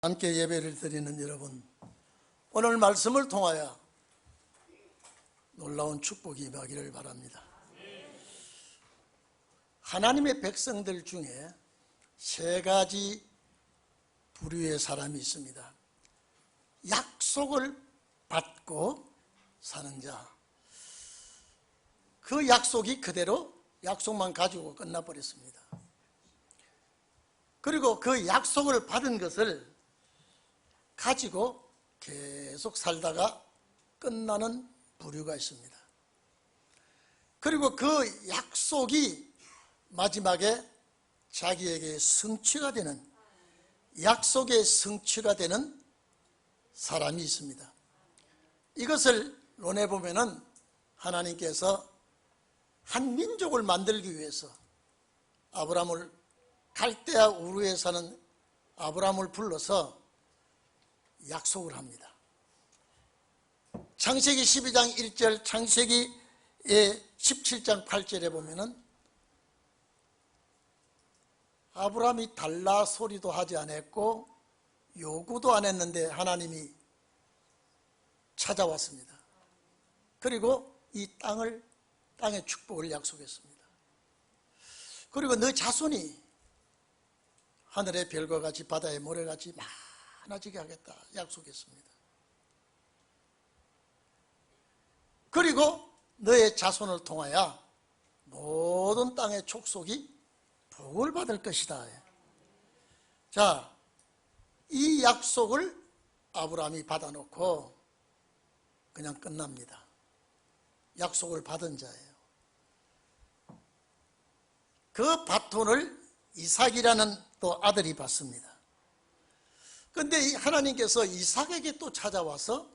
함께 예배를 드리는 여러분, 오늘 말씀을 통하여 놀라운 축복이 임하기를 바랍니다. 하나님의 백성들 중에 세 가지 부류의 사람이 있습니다. 약속을 받고 사는 자. 그 약속이 그대로 약속만 가지고 끝나버렸습니다. 그리고 그 약속을 받은 것을 가지고 계속 살다가 끝나는 부류가 있습니다. 그리고 그 약속이 마지막에 자기에게 성취가 되는 약속의 성취가 되는 사람이 있습니다. 이것을 논해 보면은 하나님께서 한 민족을 만들기 위해서 아브라함을 갈대아 우르에 사는 아브라함을 불러서 약속을 합니다. 창세기 12장 1절, 창세기 17장 8절에 보면은 아브라함이 달라 소리도 하지 않았고 요구도 안 했는데 하나님이 찾아왔습니다. 그리고 이 땅을 땅의 축복을 약속했습니다. 그리고 너 자손이 하늘의 별과 같이 바다의 모래같이 많아지게 하겠다 약속했습니다. 그리고 너의 자손을 통하여 모든 땅의 촉속이 복을 받을 것이다. 자, 이 약속을 아브라함이 받아놓고 그냥 끝납니다. 약속을 받은 자예요. 그 바톤을 이삭이라는 또 아들이 받습니다. 그런데 하나님께서 이삭에게 또 찾아와서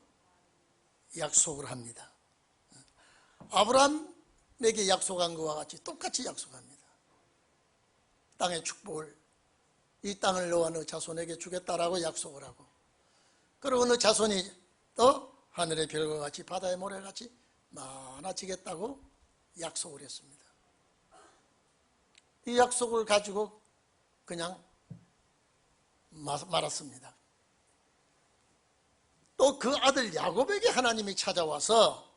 약속을 합니다. 아브라함에게 약속한 것과 같이 똑같이 약속합니다. 땅의 축복을 이 땅을 너와 너 자손에게 주겠다라고 약속을 하고 그리고 너 자손이 또 하늘의 별과 같이 바다의 모래같이 많아지겠다고 약속을 했습니다. 이 약속을 가지고 그냥 말았습니다. 또 그 아들 야곱에게 하나님이 찾아와서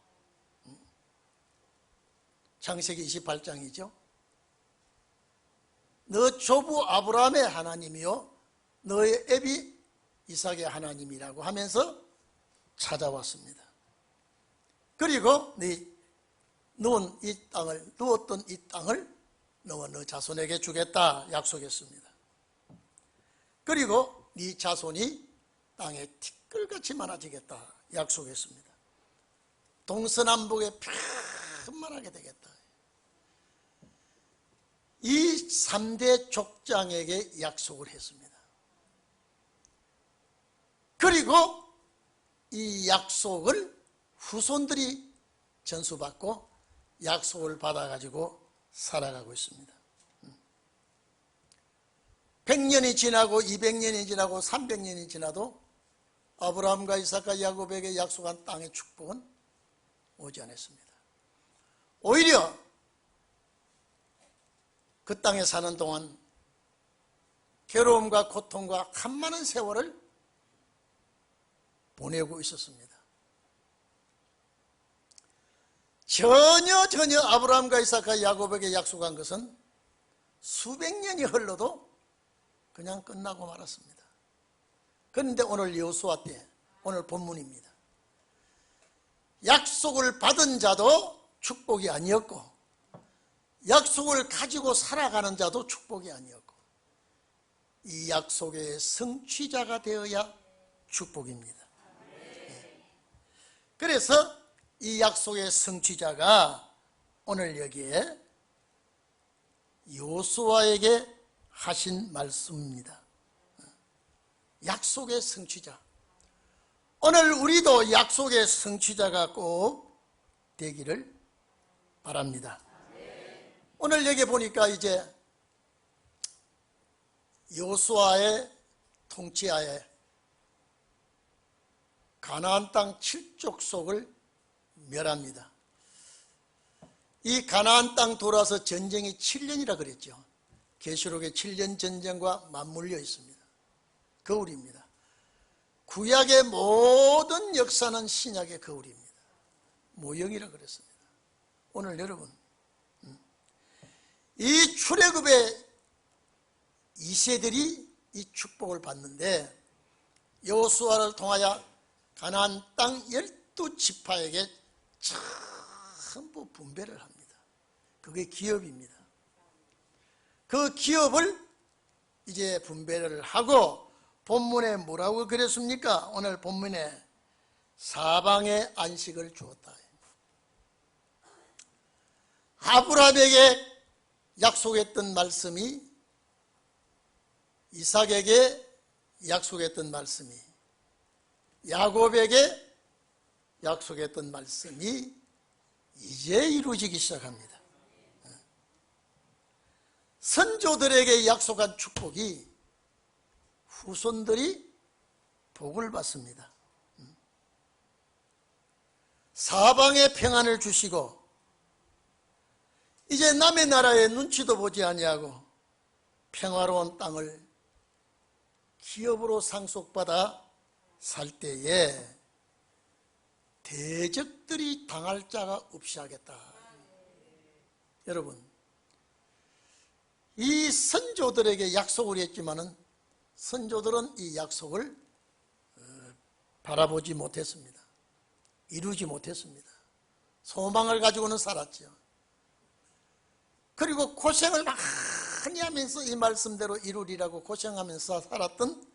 창세기 28장이죠. 너 조부 아브라함의 하나님이요 너의 애비 이삭의 하나님이라고 하면서 찾아왔습니다. 그리고 네 누운 이 땅을 누웠던 이 땅을 너와 너 자손에게 주겠다 약속했습니다. 그리고 네 자손이 땅에 티끌같이 많아지겠다 약속했습니다. 동서남북에 편만하게 되겠다. 이 3대 족장에게 약속을 했습니다. 그리고 이 약속을 후손들이 전수받고 약속을 받아가지고 살아가고 있습니다. 100년이 지나고 200년이 지나고 300년이 지나도 아브라함과 이삭과 야곱에게 약속한 땅의 축복은 오지 않았습니다. 오히려 그 땅에 사는 동안 괴로움과 고통과 한 많은 세월을 보내고 있었습니다. 전혀 전혀 아브라함과 이삭과 야곱에게 약속한 것은 수백 년이 흘러도 그냥 끝나고 말았습니다. 그런데 오늘 여수와 때 오늘 본문입니다. 약속을 받은 자도 축복이 아니었고 약속을 가지고 살아가는 자도 축복이 아니었고 이 약속의 성취자가 되어야 축복입니다. 그래서 이 약속의 성취자가 오늘 여기에 요수아에게 하신 말씀입니다. 약속의 성취자. 오늘 우리도 약속의 성취자가 꼭 되기를 바랍니다. 오늘 여기 보니까 이제 요수아의 통치하에 가나안 땅 칠족속을 멸합니다. 이 가나안 땅 돌아서 전쟁이 7년이라 그랬죠. 계시록의 7년 전쟁과 맞물려 있습니다. 거울입니다. 구약의 모든 역사는 신약의 거울입니다. 모형이라 그랬습니다. 오늘 여러분 음, 이 출애굽의 이 세들이 이 축복을 받는데 여호수아를 통하여 가나안 땅 열두 지파에게 전부 분배를 합니다. 그게 기업입니다. 그 기업을 이제 분배를 하고 본문에 뭐라고 그랬습니까? 오늘 본문에 사방의 안식을 주었다. 아브라함에게 약속했던 말씀이 이삭에게 약속했던 말씀이 야곱에게 약속했던 말씀이 이제 이루어지기 시작합니다. 선조들에게 약속한 축복이 후손들이 복을 받습니다. 사방에 평안을 주시고 이제 남의 나라에 눈치도 보지 아니하고 평화로운 땅을 기업으로 상속받아 살 때에 대적들이 당할 자가 없이 하겠다. 여러분, 이 선조들에게 약속을 했지만은 선조들은 이 약속을 어, 바라보지 못했습니다. 이루지 못했습니다. 소망을 가지고는 살았죠. 그리고 고생을 많이 하면서 이 말씀대로 이루리라고 고생하면서 살았던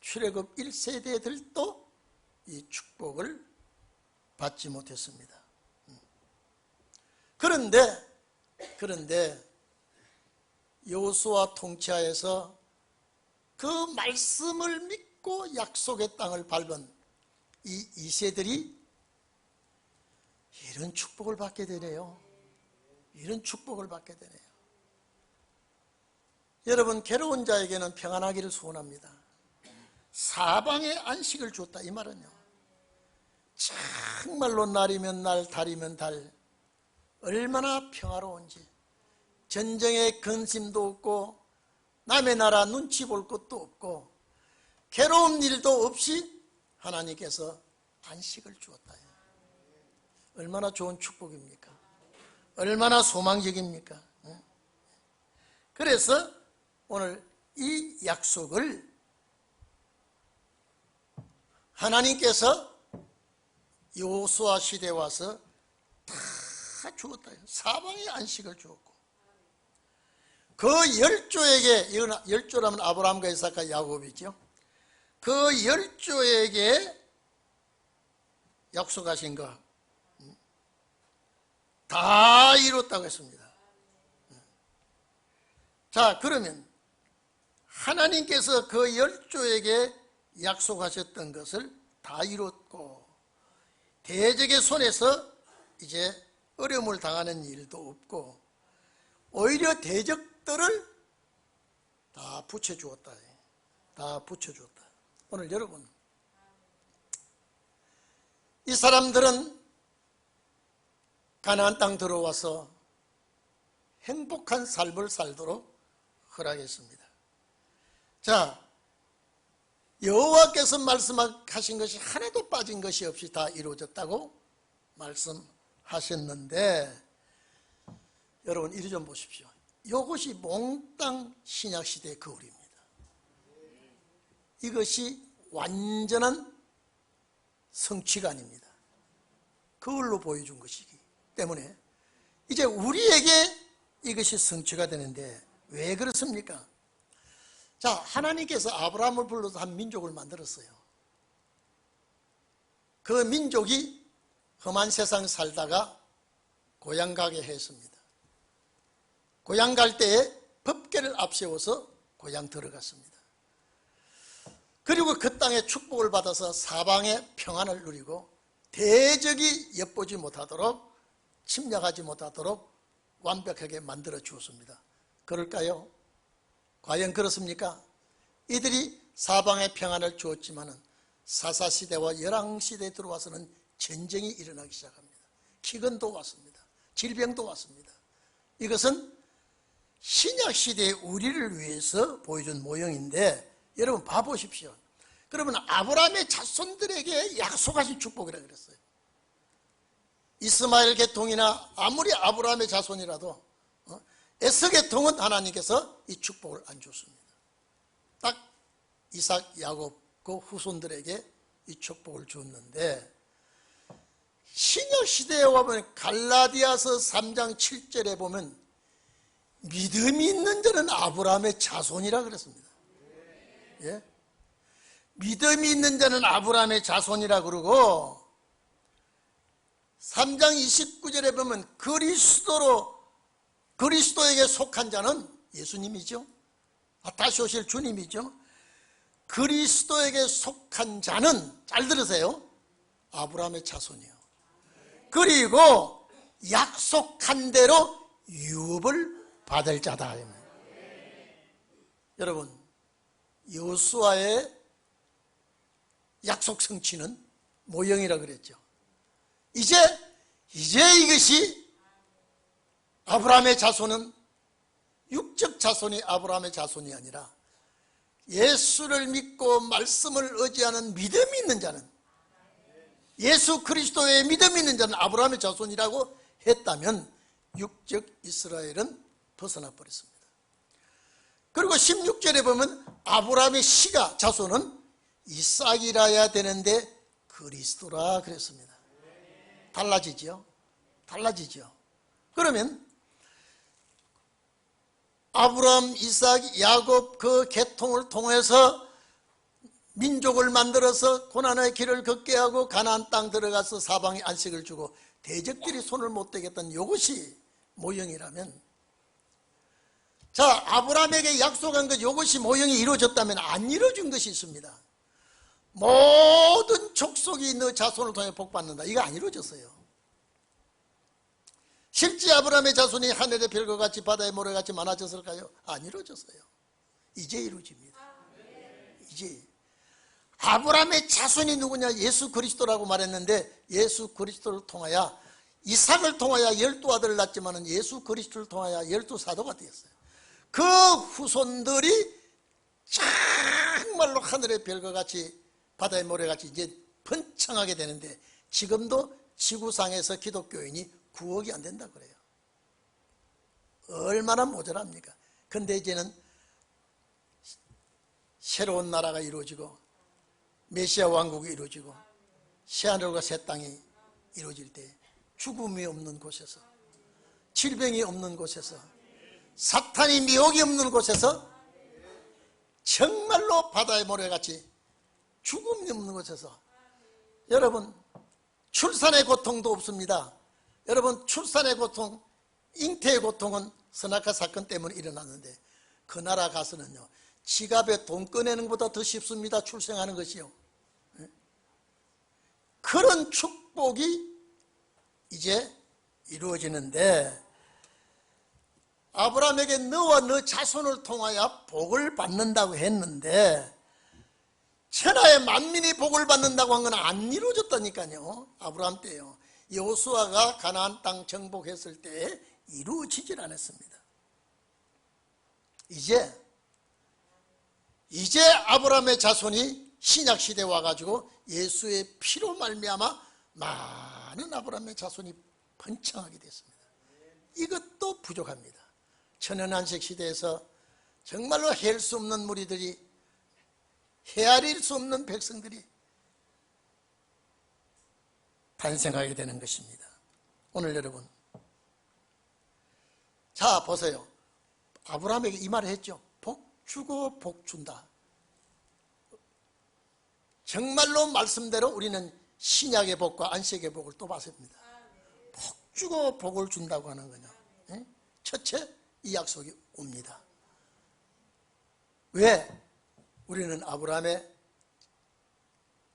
출애굽 1세대들도 이 축복을 받지 못했습니다. 그런데 그런데 여호수아 통치하에서 그 말씀을 믿고 약속의 땅을 밟은 이 2세들이 이런 축복을 받게 되네요. 이런 축복을 받게 되네요. 여러분 괴로운 자에게는 평안하기를 소원합니다. 사방에 안식을 줬다 이 말은요. 정말로 날이면 날, 달이면 달 얼마나 평화로운지 전쟁의 근심도 없고 남의 나라 눈치 볼 것도 없고 괴로운 일도 없이 하나님께서 안식을 주었다. 얼마나 좋은 축복입니까? 얼마나 소망적입니까? 그래서 오늘 이 약속을 하나님께서 요수아 시대에 와서 다 주었다. 사방에 안식을 주었고 그 열조에게 열조라면 아브라함과 이삭과 야곱이죠. 그 열조에게 약속하신 거 다 이뤘다고 했습니다. 자, 그러면 하나님께서 그 열조에게 약속하셨던 것을 다 이뤘고 대적의 손에서 이제 어려움을 당하는 일도 없고 오히려 대적 들을 다 붙여주었다. 다 붙여주었다. 오늘 여러분 이 사람들은 가나안 땅 들어와서 행복한 삶을 살도록 허락했습니다. 자, 여호와께서 말씀하신 것이 하나도 빠진 것이 없이 다 이루어졌다고 말씀하셨는데 여러분 이리 좀 보십시오. 이것이 몽땅 신약 시대의 거울입니다. 이것이 완전한 성취가 아닙니다. 거울로 보여준 것이기 때문에 이제 우리에게 이것이 성취가 되는데 왜 그렇습니까? 자, 하나님께서 아브라함을 불러서 한 민족을 만들었어요. 그 민족이 험한 세상 살다가 고향 가게 했습니다. 고향 갈 때에 법계를 앞세워서 고향 들어갔습니다. 그리고 그 땅에 축복을 받아서 사방에 평안을 누리고 대적이 엿보지 못하도록 침략하지 못하도록 완벽하게 만들어 주었습니다. 그럴까요? 과연 그렇습니까? 이들이 사방에 평안을 주었지만은 사사시대와 열왕시대에 들어와서는 전쟁이 일어나기 시작합니다. 기근도 왔습니다. 질병도 왔습니다. 이것은 신약 시대의 우리를 위해서 보여준 모형인데 여러분 봐보십시오. 그러면 아브라함의 자손들에게 약속하신 축복이라 그랬어요. 이스마엘 계통이나 아무리 아브라함의 자손이라도 어? 에서 계통은 하나님께서 이 축복을 안 줬습니다. 딱 이삭, 야곱 그 후손들에게 이 축복을 줬는데 신약 시대에 와보면 갈라디아서 3장 7절에 보면 믿음이 있는 자는 아브라함의 자손이라 그랬습니다. 예? 믿음이 있는 자는 아브라함의 자손이라 그러고 3장 29절에 보면 그리스도로 그리스도에게 속한 자는 예수님이죠. 아, 다시 오실 주님이죠. 그리스도에게 속한 자는 잘 들으세요. 아브라함의 자손이요. 그리고 약속한 대로 유업을 받을 자다. 여러분, 여수와의 약속 성취는 모형이라 그랬죠. 이제 이제 이것이 아브라함의 자손은 육적 자손이 아브라함의 자손이 아니라 예수를 믿고 말씀을 의지하는 믿음이 있는 자는 예수 그리스도의 믿음이 있는 자는 아브라함의 자손이라고 했다면 육적 이스라엘은 벗어나 버렸습니다. 그리고 16절에 보면 아브라함의 씨가 자손은 이삭이라야 되는데 그리스도라 그랬습니다. 달라지죠? 달라지죠? 그러면 아브라함, 이삭, 야곱 그 계통을 통해서 민족을 만들어서 고난의 길을 걷게 하고 가나안 땅 들어가서 사방에 안식을 주고 대적들이 손을 못 대겠다는 이것이 모형이라면 자 아브라함에게 약속한 것 이것이 모형이 이루어졌다면 안 이루어진 것이 있습니다 모든 족속이 너 자손을 통해 복받는다 이거 안 이루어졌어요 실제 아브라함의 자손이 하늘의 별과 같이 바다의 모래같이 많아졌을까요? 안 이루어졌어요 이제 이루어집니다 이제 아브라함의 자손이 누구냐? 예수 그리스도라고 말했는데 예수 그리스도를 통하여 이삭을 통하여 열두 아들을 낳지만 예수 그리스도를 통하여 열두 사도가 되었어요. 그 후손들이 정말로 하늘의 별과 같이 바다의 모래같이 이제 번창하게 되는데 지금도 지구상에서 기독교인이 9억이 안 된다 그래요. 얼마나 모자랍니까? 근데 이제는 새로운 나라가 이루어지고 메시아 왕국이 이루어지고 새하늘과 새 땅이 이루어질 때 죽음이 없는 곳에서 질병이 없는 곳에서 사탄이 미혹이 없는 곳에서 정말로 바다의 모래같이 죽음이 없는 곳에서 여러분 출산의 고통도 없습니다. 여러분 출산의 고통 잉태의 고통은 선악화 사건 때문에 일어났는데 그 나라 가서는요 지갑에 돈 꺼내는 것보다 더 쉽습니다 출생하는 것이요. 그런 축복이 이제 이루어지는데 아브라함에게 너와 너 자손을 통하여 복을 받는다고 했는데 천하의 만민이 복을 받는다고 한 건 안 이루어졌다니까요 아브라함 때요 여호수아가 가나안 땅 정복했을 때 이루어지질 않았습니다 이제 이제 아브라함의 자손이 신약 시대 와가지고 예수의 피로 말미암아 많은 아브라함의 자손이 번창하게 됐습니다. 이것도 부족합니다. 천연한식 시대에서 정말로 헤아릴 수 없는 무리들이 헤아릴 수 없는 백성들이 탄생하게 되는 것입니다. 오늘 여러분 자 보세요. 아브라함에게 이 말을 했죠. 복 주고 복 준다. 정말로 말씀대로 우리는 신약의 복과 안식의 복을 또 받습니다. 복 주고 복을 준다고 하는 거냐. 예? 첫째 이 약속이 옵니다. 왜? 우리는 아브라함의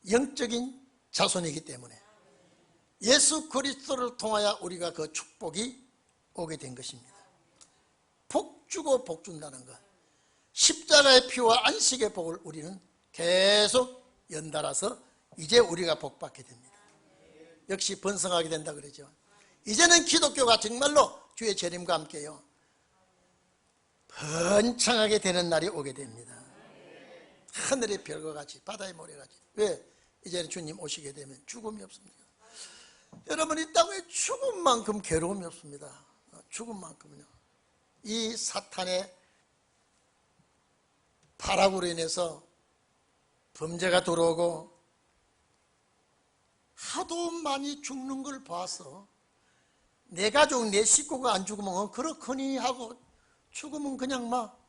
영적인 자손이기 때문에 예수 그리스도를 통하여 우리가 그 축복이 오게 된 것입니다. 복 주고 복 준다는 것. 십자가의 피와 안식의 복을 우리는 계속 연달아서 이제 우리가 복받게 됩니다. 역시 번성하게 된다 그러죠. 이제는 기독교가 정말로 주의 재림과 함께요. 번창하게 되는 날이 오게 됩니다. 하늘의 별과 같이 바다의 모래같이. 왜? 이제는 주님 오시게 되면 죽음이 없습니다. 여러분 이 땅에 죽음만큼 괴로움이 없습니다. 어, 죽음만큼요. 이 사탄의 파락으로 인해서 범죄가 들어오고 하도 많이 죽는 걸 봐서 내 가족, 내 식구가 안 죽으면 그렇거니 하고 죽으면 그냥 막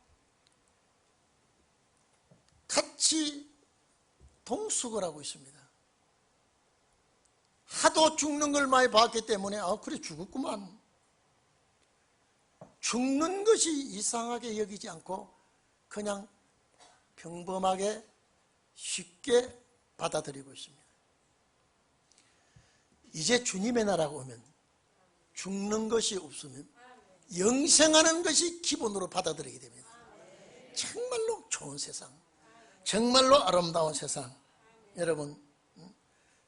같이 동숙을 하고 있습니다. 하도 죽는 걸 많이 봤기 때문에 아 그래 죽었구만. 죽는 것이 이상하게 여기지 않고 그냥 평범하게 쉽게 받아들이고 있습니다. 이제 주님의 나라가 오면 죽는 것이 없으면 영생하는 것이 기본으로 받아들이게 됩니다. 정말로 좋은 세상, 정말로 아름다운 세상. 여러분, 음?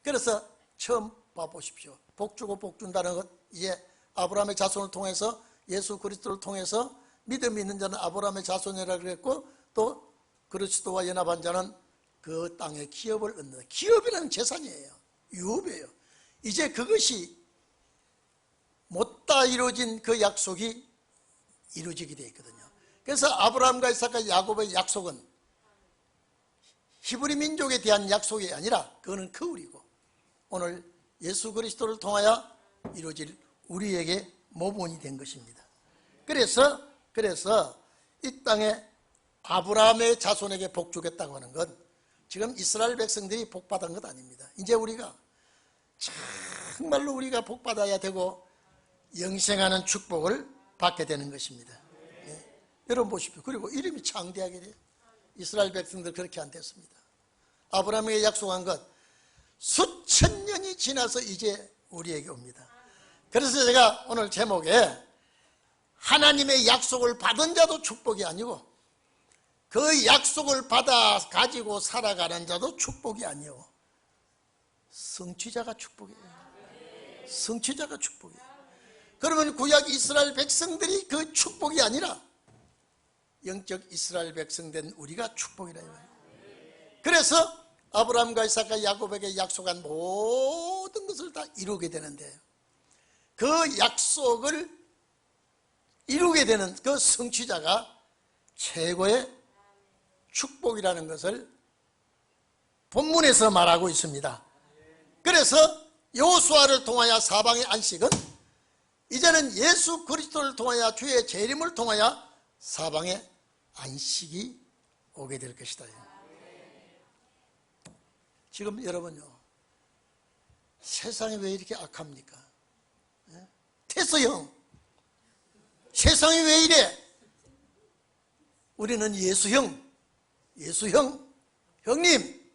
그래서 처음 봐보십시오. 복 주고 복 준다는 것, 이제 아브라함의 자손을 통해서 예수 그리스도를 통해서 믿음이 있는 자는 아브라함의 자손이라 그랬고 또 그리스도와 연합한 자는 그 땅의 기업을 얻는다. 기업이라는 재산이에요. 유업이에요. 이제 그것이 못다 이루어진 그 약속이 이루어지게 되어 있거든요. 그래서 아브라함과 이삭과 야곱의 약속은 히브리 민족에 대한 약속이 아니라 그거는 거울이고 오늘 예수 그리스도를 통하여 이루어질 우리에게 모본이 된 것입니다. 그래서 그래서 이 땅에 아브라함의 자손에게 복 주겠다고 하는 건 지금 이스라엘 백성들이 복 받은 것 아닙니다. 이제 우리가 정말로 우리가 복 받아야 되고 영생하는 축복을 받게 되는 것입니다. 네. 여러분 보십시오. 그리고 이름이 창대하게 돼요. 이스라엘 백성들 그렇게 안 됐습니다. 아브라함에게 약속한 것 수천 년이 지나서 이제 우리에게 옵니다. 그래서 제가 오늘 제목에 하나님의 약속을 받은 자도 축복이 아니고 그 약속을 받아 가지고 살아가는 자도 축복이 아니요. 성취자가 축복이에요. 성취자가 축복이에요. 그러면 구약 이스라엘 백성들이 그 축복이 아니라 영적 이스라엘 백성 된 우리가 축복이라 이거예요. 그래서 아브라함과 이삭과 야곱에게 약속한 모든 것을 다 이루게 되는데 그 약속을 이루게 되는 그 성취자가 최고의 축복이라는 것을 본문에서 말하고 있습니다. 그래서 여호수아를 통하여 사방의 안식은 이제는 예수 그리스도를 통하여 주의 재림을 통하여 사방의 안식이 오게 될 것이다. 지금 여러분요 세상이 왜 이렇게 악합니까? 예? 태서형 세상이 왜 이래? 우리는 예수 형 예수 형 형님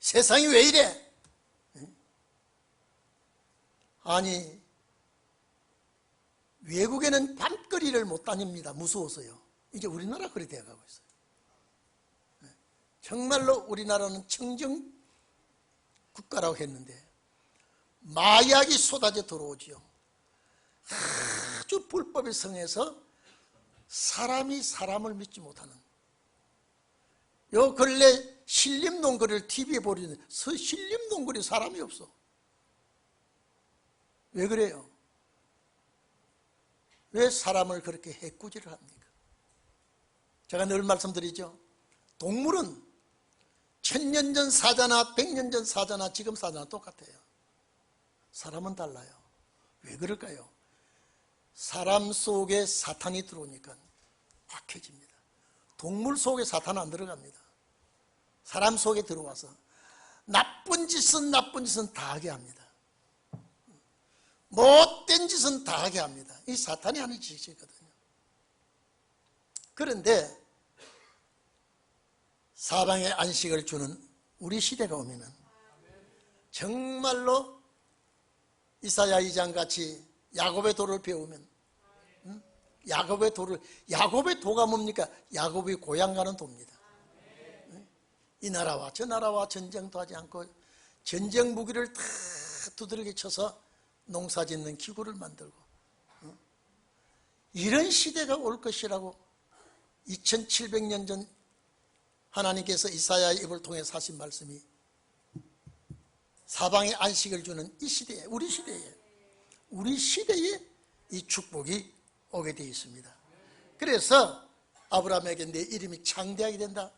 세상이 왜 이래? 예? 아니 외국에는 밤거리를 못 다닙니다. 무서워서요. 이제 우리나라 그리 되어가고 있어요. 예. 정말로 우리나라는 청정 국가라고 했는데 마약이 쏟아져 들어오지요. 아주 불법의 성에서 사람이 사람을 믿지 못하는 요 근래 신림동거리를 TV에 보리는 신림동거리 사람이 없어. 왜 그래요? 왜 사람을 그렇게 해꾸지를 합니까? 제가 늘 말씀드리죠. 동물은 천년 전 사자나 백년 전 사자나 지금 사자나 똑같아요. 사람은 달라요. 왜 그럴까요? 사람 속에 사탄이 들어오니까 악해집니다. 동물 속에 사탄 안 들어갑니다. 사람 속에 들어와서 나쁜 짓은 나쁜 짓은 다 하게 합니다. 못 된 짓은 다 하게 합니다. 이 사탄이 하는 짓이거든요. 그런데 사방에 안식을 주는 우리 시대가 오면은 정말로 이사야 2장 같이 야곱의 도를 배우면 응? 야곱의 도를 야곱의 도가 뭡니까? 야곱이 고향 가는 도입니다. 응? 이 나라와 저 나라와 전쟁도 하지 않고 전쟁 무기를 다 두드러기 쳐서 농사 짓는 기구를 만들고 응? 이런 시대가 올 것이라고 2700년 전 하나님께서 이사야의 입을 통해 하신 말씀이 사방에 안식을 주는 이 시대에 우리 시대에 우리 시대에 이 축복이 오게 되어 있습니다. 그래서 아브라함에게 내 이름이 창대하게 된다.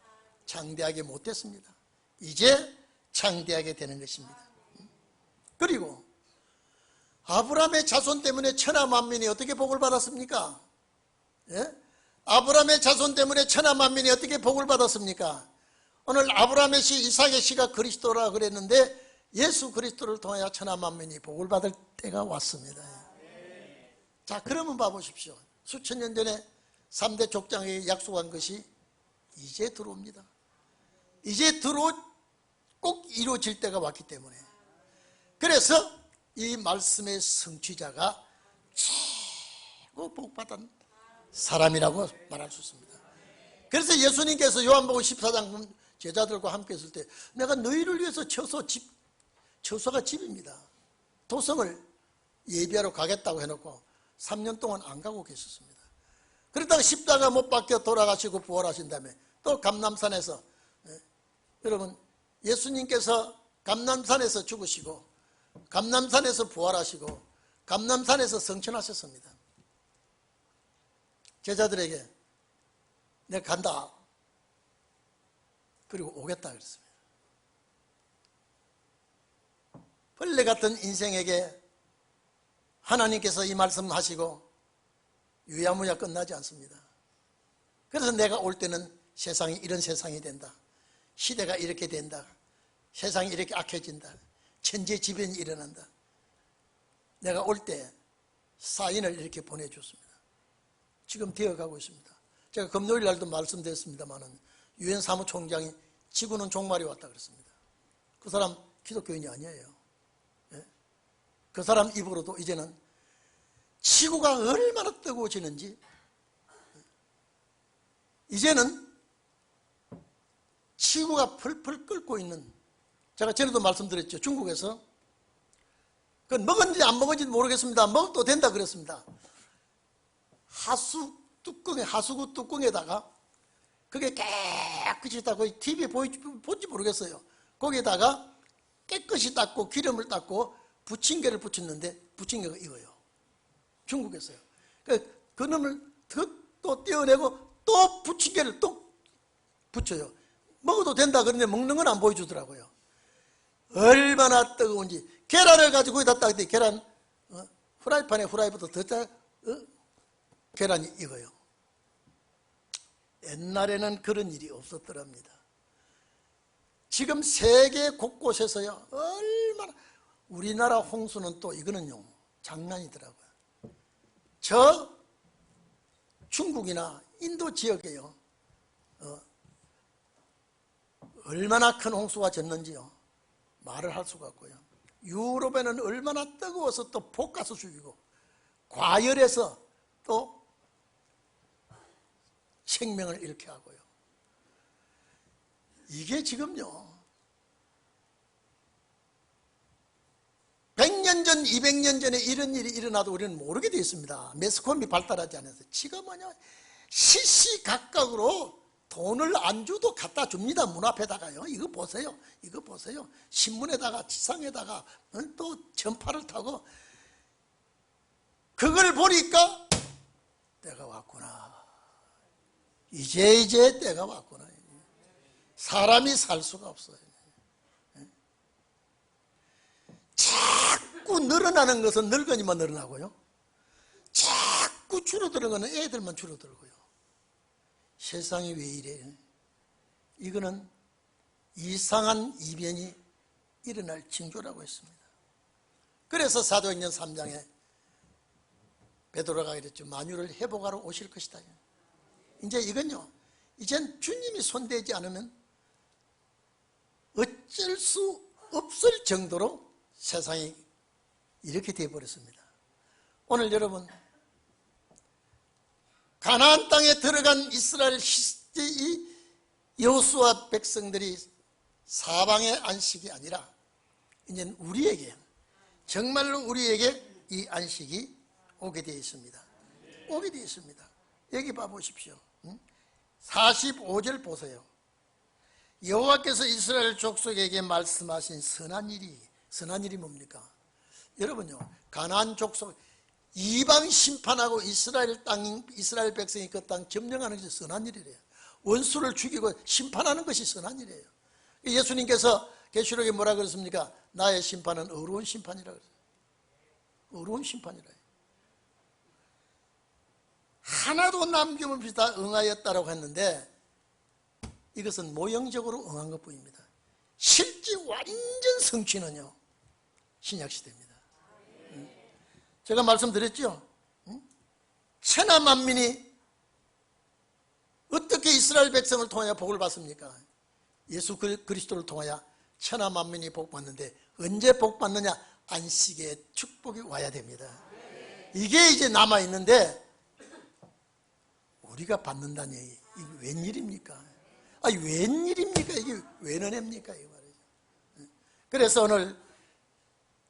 창대하게 못됐습니다. 이제 창대하게 되는 것입니다. 그리고 아브라함의 자손 때문에 천하 만민이 어떻게 복을 받았습니까? 예? 아브라함의 자손 때문에 천하 만민이 어떻게 복을 받았습니까? 오늘 아브라함의 시 이삭의 시가 그리스도라 그랬는데 예수 그리스도를 통하여 천하 만민이 복을 받을 때가 왔습니다. 자, 그러면 봐보십시오. 수천 년 전에 3대 족장에 약속한 것이 이제 들어옵니다. 이제 들어 꼭 이루어질 때가 왔기 때문에. 그래서 이 말씀의 성취자가 최고 복받은 사람이라고 말할 수 있습니다. 그래서 예수님께서 요한복음 14장 제자들과 함께 있을 때 내가 너희를 위해서 처소 집, 처소가 집입니다. 도성을 예비하러 가겠다고 해놓고 3년 동안 안 가고 계셨습니다. 그러다가 십자가 못 박혀 돌아가시고 부활하신 다음에 또 감남산에서 예, 여러분 예수님께서 감남산에서 죽으시고 감남산에서 부활하시고 감남산에서 성천하셨습니다. 제자들에게 내가 간다. 그리고 오겠다 그랬습니다. 벌레 같은 인생에게 하나님께서 이 말씀 하시고 유야무야 끝나지 않습니다. 그래서 내가 올 때는 세상이 이런 세상이 된다. 시대가 이렇게 된다. 세상이 이렇게 악해진다. 천재지변이 일어난다. 내가 올 때 사인을 이렇게 보내줬습니다. 지금 되어가고 있습니다. 제가 금요일 날도 말씀드렸습니다만은 유엔 사무총장이 지구는 종말이 왔다 그랬습니다. 그 사람 기독교인이 아니에요. 예? 그 사람 입으로도 이제는 지구가 얼마나 뜨거워지는지 이제는 지구가 펄펄 끓고 있는 제가 전에도 말씀드렸죠. 중국에서 그건 먹었는지 안 먹었는지 모르겠습니다. 먹어도 된다 그랬습니다. 하수 뚜껑에 하수구 뚜껑에다가 그게 깨끗이 닦고 TV에 보이지 본지 모르겠어요. 거기에다가 깨끗이 닦고 기름을 닦고 부침개를 붙였는데 부침개가 익어요. 중국에서요. 그 그 놈을 또 떼어내고 또 부침개를 또 붙여요. 먹어도 된다 그런데 먹는 건 안 보여주더라고요. 얼마나 뜨거운지 계란을 가지고 거기다 딱 계란 어? 후라이팬에 후라이부터 더 어? 계란이 익어요. 옛날에는 그런 일이 없었더랍니다. 지금 세계 곳곳에서요 얼마나 우리나라 홍수는 또 이거는요 장난이더라고요. 저 중국이나 인도 지역에요 어, 얼마나 큰 홍수가 졌는지요 말을 할 수가 없고요. 유럽에는 얼마나 뜨거워서 또 볶아서 죽이고 과열해서 또 생명을 잃게 하고요. 이게 지금요. 100년 전, 200년 전에 이런 일이 일어나도 우리는 모르게 되어 있습니다. 매스컴이 발달하지 않아서. 지금 뭐냐, 시시각각으로 돈을 안 줘도 갖다 줍니다. 문 앞에다가요. 이거 보세요. 이거 보세요. 신문에다가, 지상에다가, 어, 또 전파를 타고. 그걸 보니까 때가 왔구나. 이제 이제 때가 왔구나. 사람이 살 수가 없어요. 자꾸 늘어나는 것은 늙은이만 늘어나고요. 자꾸 줄어드는 것은 애들만 줄어들고요. 세상이 왜 이래? 이거는 이상한 이변이 일어날 징조라고 했습니다. 그래서 사도행전 3장에 베드로가 이랬죠. 만유를 회복하러 오실 것이다. 이제 이건요. 이젠 주님이 손대지 않으면 어쩔 수 없을 정도로 세상이 이렇게 되어버렸습니다. 오늘 여러분 가나안 땅에 들어간 이스라엘 이 여호수아 백성들이 사방의 안식이 아니라 이제 우리에게 정말로 우리에게 이 안식이 오게 되어 있습니다. 오게 되어 있습니다. 여기 봐 보십시오. 45절 보세요. 여호와께서 이스라엘 족속에게 말씀하신 선한 일이 선한 일이 뭡니까? 여러분요 가나안 족속 이방 심판하고 이스라엘 땅 이스라엘 백성이 그 땅 점령하는 것이 선한 일이래요. 원수를 죽이고 심판하는 것이 선한 일이에요. 예수님께서 계시록에 뭐라 그랬습니까? 나의 심판은 어려운 심판이라 그랬어요. 어려운 심판이라. 하나도 남김없이 다 응하였다라고 했는데 이것은 모형적으로 응한 것 뿐입니다. 실제 완전 성취는요, 신약시대입니다. 음. 제가 말씀드렸죠? 음? 천하 만민이 어떻게 이스라엘 백성을 통하여 복을 받습니까? 예수 그리- 그리스도를 통하여 천하 만민이 복 받는데 언제 복 받느냐? 안식의 축복이 와야 됩니다. 이게 이제 남아 있는데 우리가 받는다니 이게 웬일입니까? 아니 웬일입니까? 이게 웬 은혜입니까? 이 말이죠. 그래서 오늘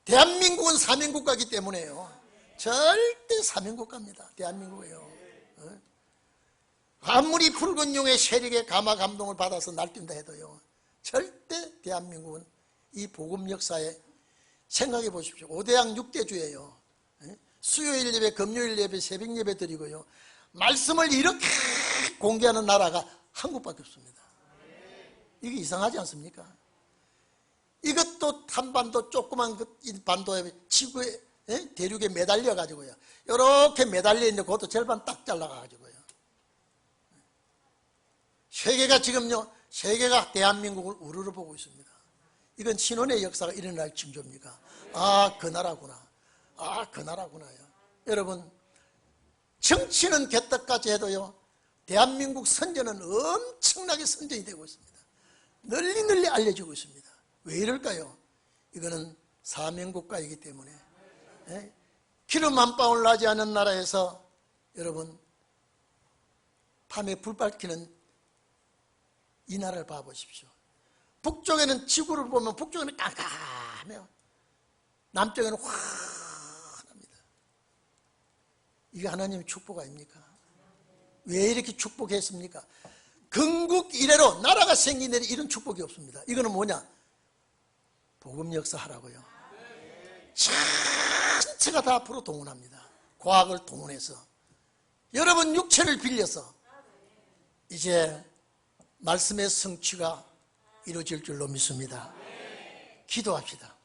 대한민국은 사민국가이기 때문에요. 절대 사민국가입니다. 대한민국이요. 어? 아무리 붉은 용의 세력의 감화 감동을 받아서 날뛴다 해도요. 절대 대한민국은 이 복음 역사에 생각해 보십시오. 5대양 6대주예요. 수요일 예배, 금요일 예배, 새벽 예배 드리고요. 말씀을 이렇게 공개하는 나라가 한국밖에 없습니다. 이게 이상하지 않습니까? 이것도 한반도 조그만 그 반도에 지구의 예? 대륙에 매달려 가지고요. 이렇게 매달려 있는데 그것도 절반 딱 잘라가 가지고요. 세계가 지금요, 세계가 대한민국을 우르르 보고 있습니다. 이건 신혼의 역사가 일어날 징조입니까? 아, 그 나라구나. 아, 그 나라구나요. 여러분, 정치는 개떡까지 해도요, 대한민국 선전은 엄청나게 선전이 되고 있습니다. 널리 널리 알려지고 있습니다. 왜 이럴까요? 이거는 사명국가이기 때문에. 예? 기름 한 방울 나지 않은 나라에서 여러분, 밤에 불 밝히는 이 나라를 봐보십시오. 북쪽에는 지구를 보면 북쪽에는 깜깜해요. 남쪽에는 환합니다. 이게 하나님의 축복 아닙니까? 왜 이렇게 축복했습니까? 건국 이래로 나라가 생긴 데는 이런 축복이 없습니다. 이거는 뭐냐? 복음 역사 하라고요. 전체가 다 앞으로 동원합니다. 과학을 동원해서 여러분 육체를 빌려서 이제 말씀의 성취가 이루어질 줄로 믿습니다. 기도합시다.